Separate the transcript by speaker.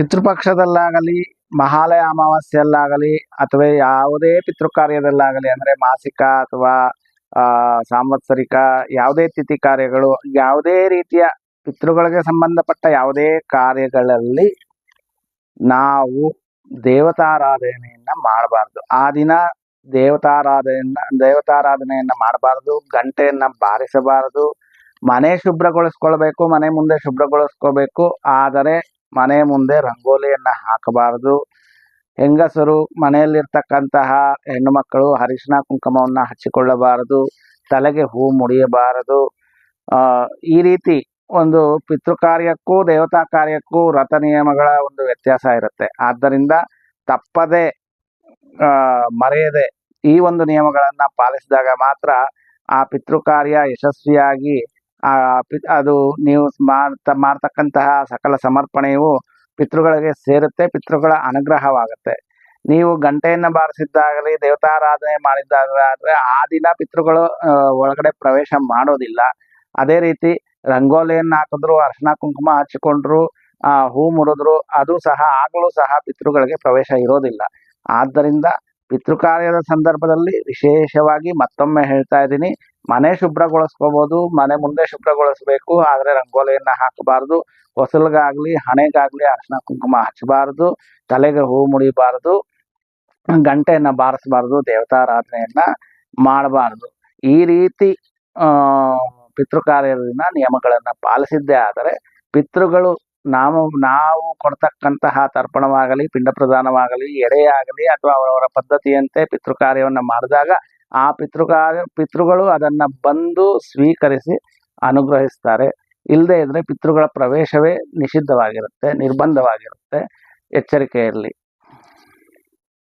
Speaker 1: ಪಿತೃಪಕ್ಷದಲ್ಲಾಗಲಿ, ಮಹಾಲಯ ಅಮಾವಾಸ್ಯೆಯಲ್ಲಾಗಲಿ, ಅಥವಾ ಯಾವುದೇ ಪಿತೃ ಕಾರ್ಯದಲ್ಲಾಗಲಿ ಅಂದ್ರೆ ಮಾಸಿಕ ಅಥವಾ ಸಾಂವತ್ಸರಿಕ ಯಾವುದೇ ತಿಥಿ ಕಾರ್ಯಗಳು, ಯಾವುದೇ ರೀತಿಯ ಪಿತೃಗಳಿಗೆ ಸಂಬಂಧಪಟ್ಟ ಯಾವುದೇ ಕಾರ್ಯಗಳಲ್ಲಿ ನಾವು ದೇವತಾರಾಧನೆಯನ್ನ ಮಾಡಬಾರ್ದು. ಆ ದಿನ ದೇವತಾರಾಧನೆಯನ್ನ ದೇವತಾರಾಧನೆಯನ್ನ ಮಾಡಬಾರ್ದು, ಗಂಟೆಯನ್ನ ಬಾರಿಸಬಾರದು, ಮನೆ ಶುಭ್ರಗೊಳಿಸ್ಕೊಳ್ಬೇಕು, ಮನೆ ಮುಂದೆ ಶುಭ್ರಗೊಳಿಸ್ಕೋಬೇಕು ಆದರೆ ಮನೆ ಮುಂದೆ ರಂಗೋಲಿಯನ್ನ ಹಾಕಬಾರದು. ಹೆಂಗಸರು ಮನೆಯಲ್ಲಿರ್ತಕ್ಕಂತಹ ಹೆಣ್ಣು ಮಕ್ಕಳು ಅರಿಶಿನ ಕುಂಕುಮವನ್ನ ಹಚ್ಚಿಕೊಳ್ಳಬಾರದು. ತಲೆಗೆ ಹೂ ಮುಡಿಯಬಾರದು. ಈ ರೀತಿ ಒಂದು ಪಿತೃ ಕಾರ್ಯಕ್ಕೂ ದೇವತಾ ಕಾರ್ಯಕ್ಕೂ ರಥ ನಿಯಮಗಳ ಒಂದು ವ್ಯತ್ಯಾಸ ಇರುತ್ತೆ. ಆದ್ದರಿಂದ ತಪ್ಪದೆ ಮರೆಯದೆ ಈ ಒಂದು ನಿಯಮಗಳನ್ನು ಪಾಲಿಸಿದಾಗ ಮಾತ್ರ ಆ ಪಿತೃ ಕಾರ್ಯ ಯಶಸ್ವಿಯಾಗಿ ಆ ಅದು ನೀವು ಮಾಡ್ತ ಮಾಡ್ತಕ್ಕಂತಹ ಸಕಲ ಸಮರ್ಪಣೆಯು ಪಿತೃಗಳಿಗೆ ಸೇರುತ್ತೆ, ಪಿತೃಗಳ ಅನುಗ್ರಹವಾಗುತ್ತೆ. ನೀವು ಗಂಟೆಯನ್ನು ಬಾರಿಸಿದ್ದಾಗಲಿ, ದೇವತಾರಾಧನೆ ಮಾಡಿದ್ದಾಗಲಾದರೆ ಆ ದಿನ ಪಿತೃಗಳು ಒಳಗಡೆ ಪ್ರವೇಶ ಮಾಡೋದಿಲ್ಲ. ಅದೇ ರೀತಿ ರಂಗೋಲಿಯನ್ನು ಹಾಕಿದ್ರು ಅರ್ಶಿನ ಕುಂಕುಮ ಹಚ್ಚಿಕೊಂಡ್ರು, ಆ, ಹೂ ಮುರಿದ್ರು, ಅದು ಸಹ, ಆಗಲೂ ಸಹ ಪಿತೃಗಳಿಗೆ ಪ್ರವೇಶ ಇರೋದಿಲ್ಲ. ಆದ್ದರಿಂದ ಪಿತೃ ಕಾರ್ಯದ ಸಂದರ್ಭದಲ್ಲಿ ವಿಶೇಷವಾಗಿ ಮತ್ತೊಮ್ಮೆ ಹೇಳ್ತಾ ಇದ್ದೀನಿ. ಮನೆ ಶುಭ್ರಗೊಳಿಸ್ಕೋಬಹುದು ಮನೆ ಮುಂದೆ ಶುಭ್ರಗೊಳಿಸ್ಬೇಕು, ಆದರೆ ರಂಗೋಲಿಯನ್ನು ಹಾಕಬಾರದು. ಹೊಸಲ್ಗಾಗ್ಲಿ ಹಣೆಗಾಗ್ಲಿ ಅರ್ಶಿನ ಕುಂಕುಮ ಹಚ್ಚಬಾರದು. ತಲೆಗೆ ಹೂ ಮುಡಿಬಾರದು. ಗಂಟೆಯನ್ನ ಬಾರಿಸಬಾರದು ದೇವತಾರಾಧನೆಯನ್ನ ಮಾಡಬಾರದು. ಈ ರೀತಿ, ಆ ಪಿತೃಕಾರ್ಯದ ನಿಯಮಗಳನ್ನ ಪಾಲಿಸಿದ್ದೇ ಆದರೆ ಪಿತೃಗಳು ನಾವು ನಾವು ಕೊಡ್ತಕ್ಕಂತಹ ತರ್ಪಣವಾಗಲಿ, ಪಿಂಡ ಪ್ರದಾನವಾಗಲಿ ಎಡೆಯಾಗಲಿ ಅಥವಾ ಅವರವರ ಪದ್ಧತಿಯಂತೆ ಪಿತೃ ಕಾರ್ಯವನ್ನು ಮಾಡಿದಾಗ ಆ ಪಿತೃ ಪಿತೃಗಳು ಅದನ್ನ ಬಂದು ಸ್ವೀಕರಿಸಿ ಅನುಗ್ರಹಿಸ್ತಾರೆ. ಇಲ್ಲದೆ ಇದ್ರೆ ಪಿತೃಗಳ ಪ್ರವೇಶವೇ ನಿಷಿದ್ಧವಾಗಿರುತ್ತೆ, ನಿರ್ಬಂಧವಾಗಿರುತ್ತೆ. ಎಚ್ಚರಿಕೆ ಇರಲಿ